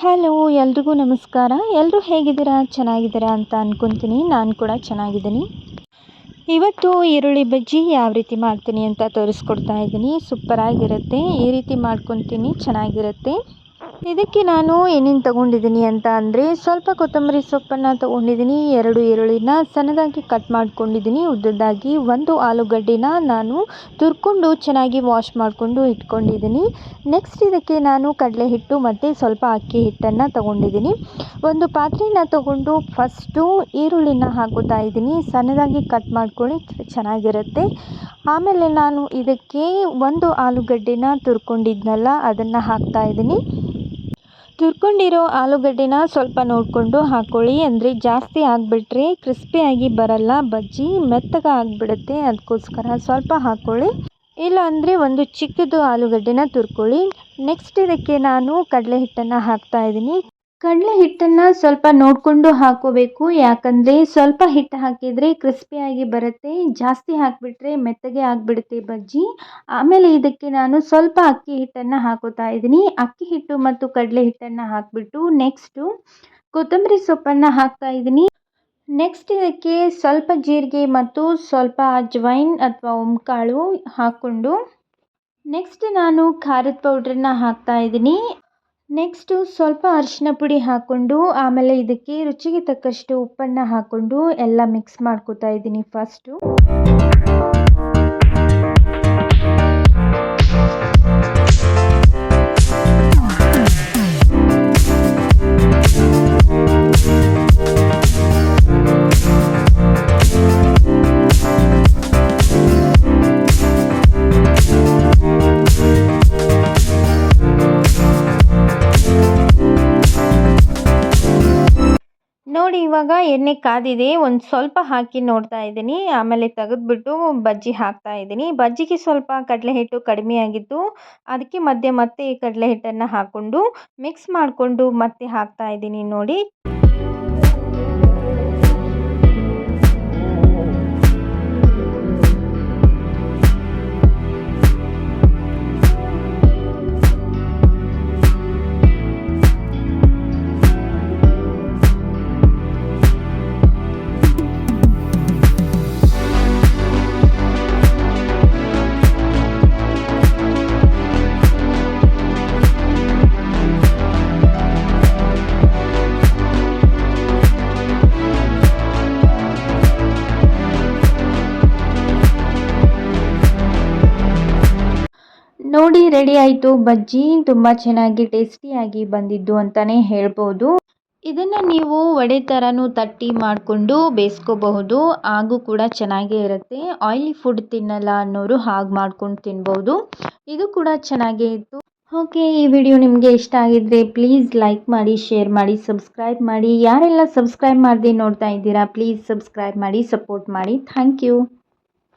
Hello, ಎಲ್ರಿಗೂ ನಮಸ್ಕಾರ. ಎಲ್ಲರೂ ಹೇಗಿದ್ದೀರಾ? ಚೆನ್ನಾಗಿದ್ದೀರಾ ಅಂತ ಅಂದ್ಕೊತೀನಿ ನಾನು ಕೂಡ ಚೆನ್ನಾಗಿದ್ದೀನಿ. ಇವತ್ತು ಈರುಳ್ಳಿ ಬಜ್ಜಿ ಯಾವ ರೀತಿ ಮಾಡ್ತೀನಿ ಅಂತ ತೋರಿಸ್ಕೊಡ್ತಾ ಇದ್ದೀನಿ. ಸೂಪರಾಗಿರುತ್ತೆ. ಈ ರೀತಿ ಮಾಡ್ಕೊತೀನಿ, ಚೆನ್ನಾಗಿರುತ್ತೆ. ಇದಕ್ಕೆ ನಾನು ಏನೇನು ತಗೊಂಡಿದ್ದೀನಿ ಅಂತ ಅಂದರೆ ಸ್ವಲ್ಪ ಕೊತ್ತಂಬರಿ ಸೊಪ್ಪನ್ನು ತೊಗೊಂಡಿದ್ದೀನಿ, ಎರಡು ಈರುಳ್ಳಿನ ಸಣ್ಣದಾಗಿ ಕಟ್ ಮಾಡ್ಕೊಂಡಿದ್ದೀನಿ. ಉದ್ದದಾಗಿ ಒಂದು ಆಲೂಗಡ್ಡೆನ ನಾನು ತುರ್ಕೊಂಡು ಚೆನ್ನಾಗಿ ವಾಶ್ ಮಾಡಿಕೊಂಡು ಇಟ್ಕೊಂಡಿದ್ದೀನಿ. ನೆಕ್ಸ್ಟ್ ಇದಕ್ಕೆ ನಾನು ಕಡಲೆ ಹಿಟ್ಟು ಮತ್ತು ಸ್ವಲ್ಪ ಅಕ್ಕಿ ಹಿಟ್ಟನ್ನು ತೊಗೊಂಡಿದ್ದೀನಿ. ಒಂದು ಪಾತ್ರೆನ ತೊಗೊಂಡು ಫಸ್ಟು ಈರುಳ್ಳಿನ ಹಾಕೋತಾ ಇದ್ದೀನಿ. ಸಣ್ಣದಾಗಿ ಕಟ್ ಮಾಡ್ಕೊಳ್ಳಿ, ಚೆನ್ನಾಗಿರುತ್ತೆ. ಆಮೇಲೆ ನಾನು ಇದಕ್ಕೆ ಒಂದು ಆಲೂಗಡ್ಡೆನ ತುರ್ಕೊಂಡಿದ್ನಲ್ಲ, ಅದನ್ನು ಹಾಕ್ತಾ ಇದ್ದೀನಿ. ತುರ್ಕೊಂಡಿರೋ ಆಲೂಗಡ್ಡೆನ ಸ್ವಲ್ಪ ನೋಡಿಕೊಂಡು ಹಾಕ್ಕೊಳ್ಳಿ ಅಂದರೆ ಜಾಸ್ತಿ ಆಗಿಬಿಟ್ರೆ ಕ್ರಿಸ್ಪಿಯಾಗಿ ಬರಲ್ಲ. ಬಜ್ಜಿ ಮೆತ್ತಗೆ ಆಗಿಬಿಡುತ್ತೆ. ಅದಕ್ಕೋಸ್ಕರ ಸ್ವಲ್ಪ ಹಾಕ್ಕೊಳ್ಳಿ ಇಲ್ಲ ಅಂದರೆ ಒಂದು ಚಿಕ್ಕದು ಆಲೂಗಡ್ಡೆನ ತುರ್ಕೊಳ್ಳಿ. ನೆಕ್ಸ್ಟ್ ಇದಕ್ಕೆ ನಾನು ಕಡಲೆ ಹಿಟ್ಟನ್ನು ಹಾಕ್ತಾ ಇದ್ದೀನಿ. ಕಡಲೆ ಹಿಟ್ಟನ್ನು ಸ್ವಲ್ಪ ನೋಡಿಕೊಂಡು ಹಾಕೋಬೇಕು. ಯಾಕಂದರೆ ಸ್ವಲ್ಪ ಹಿಟ್ಟು ಹಾಕಿದರೆ ಕ್ರಿಸ್ಪಿಯಾಗಿ ಬರುತ್ತೆ. ಜಾಸ್ತಿ ಹಾಕಿಬಿಟ್ರೆ ಮೆತ್ತಗೆ ಆಗಿಬಿಡುತ್ತೆ ಬಜ್ಜಿ. ಆಮೇಲೆ ಇದಕ್ಕೆ ನಾನು ಸ್ವಲ್ಪ ಅಕ್ಕಿ ಹಿಟ್ಟನ್ನು ಹಾಕೋತಾ ಇದ್ದೀನಿ. ಅಕ್ಕಿ ಹಿಟ್ಟು ಮತ್ತು ಕಡಲೆ ಹಿಟ್ಟನ್ನು ಹಾಕಿಬಿಟ್ಟು ನೆಕ್ಸ್ಟು ಕೊತ್ತಂಬರಿ ಸೊಪ್ಪನ್ನು ಹಾಕ್ತಾ ಇದ್ದೀನಿ. ನೆಕ್ಸ್ಟ್ ಇದಕ್ಕೆ ಸ್ವಲ್ಪ ಜೀರಿಗೆ ಮತ್ತು ಸ್ವಲ್ಪ ಅಜ್ವೈನ್ ಅಥವಾ ಓಂಕಾಳು ಹಾಕ್ಕೊಂಡು ನೆಕ್ಸ್ಟ್ ನಾನು ಖಾರದ ಪೌಡ್ರನ್ನ ಹಾಕ್ತಾ ಇದ್ದೀನಿ. ನೆಕ್ಸ್ಟು ಸ್ವಲ್ಪ ಅರಿಶಿನ ಪುಡಿ ಹಾಕ್ಕೊಂಡು, ಆಮೇಲೆ ಇದಕ್ಕೆ ರುಚಿಗೆ ತಕ್ಕಷ್ಟು ಉಪ್ಪನ್ನು ಹಾಕ್ಕೊಂಡು ಎಲ್ಲ ಮಿಕ್ಸ್ ಮಾಡ್ಕೋತಾ ಇದ್ದೀನಿ ಫಸ್ಟು. ನೋಡಿ ಇವಾಗ ಎಣ್ಣೆ ಕಾದಿದೆ, ಒಂದು ಸ್ವಲ್ಪ ಹಾಕಿ ನೋಡ್ತಾ ಇದ್ದೀನಿ. ಆಮೇಲೆ ತೆಗೆದ್ಬಿಟ್ಟು ಬಜ್ಜಿ ಹಾಕ್ತಾ ಇದ್ದೀನಿ. ಬಜ್ಜಿಗೆ ಸ್ವಲ್ಪ ಕಡಲೆ ಹಿಟ್ಟು ಕಡಿಮೆ ಆಗಿತ್ತು. ಅದಕ್ಕೆ ಮಧ್ಯೆ ಮತ್ತೆ ಕಡಲೆ ಹಿಟ್ಟನ್ನು ಹಾಕ್ಕೊಂಡು ಮಿಕ್ಸ್ ಮಾಡಿಕೊಂಡು ಮತ್ತೆ ಹಾಕ್ತಾ ಇದ್ದೀನಿ ನೋಡಿ. ರೆಡಿ ಆಯಿತು. ಬಜ್ಜಿ ತುಂಬ ಚೆನ್ನಾಗಿ ಟೇಸ್ಟಿಯಾಗಿ ಬಂದಿದ್ದು ಅಂತಲೇ ಹೇಳ್ಬೋದು. ಇದನ್ನು ನೀವು ವಡೆ ಥರನೂ ತಟ್ಟಿ ಮಾಡಿಕೊಂಡು ಬೇಯಿಸ್ಕೋಬಹುದು. ಹಾಗೂ ಕೂಡ ಚೆನ್ನಾಗೇ ಇರುತ್ತೆ. ಆಯಿಲಿ ಫುಡ್ ತಿನ್ನಲ್ಲ ಅನ್ನೋರು ಹಾಗೆ ಮಾಡ್ಕೊಂಡು ತಿನ್ಬೋದು. ಇದು ಕೂಡ ಚೆನ್ನಾಗೇ ಇತ್ತು. ಓಕೆ, ಈ ವಿಡಿಯೋ ನಿಮಗೆ ಇಷ್ಟ ಆಗಿದ್ರೆ ಪ್ಲೀಸ್ ಲೈಕ್ ಮಾಡಿ ಶೇರ್ ಮಾಡಿ ಸಬ್ಸ್ಕ್ರೈಬ್ ಮಾಡಿ. ಯಾರೆಲ್ಲ ಸಬ್ಸ್ಕ್ರೈಬ್ ಮಾಡದೆ ನೋಡ್ತಾ ಇದ್ದೀರಾ ಪ್ಲೀಸ್ ಸಬ್ಸ್ಕ್ರೈಬ್ ಮಾಡಿ ಸಪೋರ್ಟ್ ಮಾಡಿ. Thank you